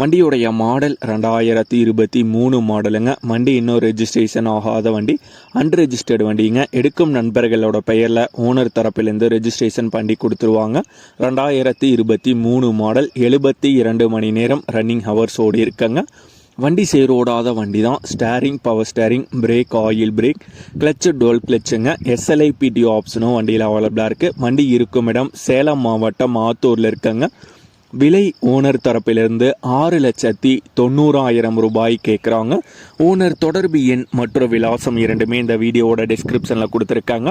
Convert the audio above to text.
வண்டியுடைய மாடல் ரெண்டாயிரத்தி இருபத்தி மூணு மாடலுங்க வண்டி இன்னும் ரெஜிஸ்ட்ரேஷன் ஆகாத வண்டி அன்ரெஜிஸ்டர்டு வண்டிங்க. எடுக்கும் நண்பர்களோட பெயரில் ஓனர் தரப்பிலேருந்து ரெஜிஸ்ட்ரேஷன் பண்ணி கொடுத்துருவாங்க. ரெண்டாயிரத்தி இருபத்தி மூணு மாடல் எழுபத்தி இரண்டு மணி நேரம் ரன்னிங் ஹவர்ஸ் ஓடி இருக்கங்க. வண்டி சேரோடாத வண்டி தான் steering power steering brake oil brake clutch dual கிளச்சுங்க SLI PTO ஆப்ஷனும் வண்டியில் அவைலபிளாக இருக்குது வண்டி இருக்கும் இடம் சேலம் மாவட்டம் ஆத்தூரில் இருக்கங்க. விலை ஓனர் தரப்பிலிருந்து ஆறு லட்சத்தி தொண்ணூறாயிரம் ரூபாய் கேட்குறாங்க ஓனர் தொடர்பு எண் மற்றும் விலாசம் இரண்டுமே இந்த வீடியோவோட டிஸ்கிரிப்ஷனில் கொடுத்துருக்காங்க.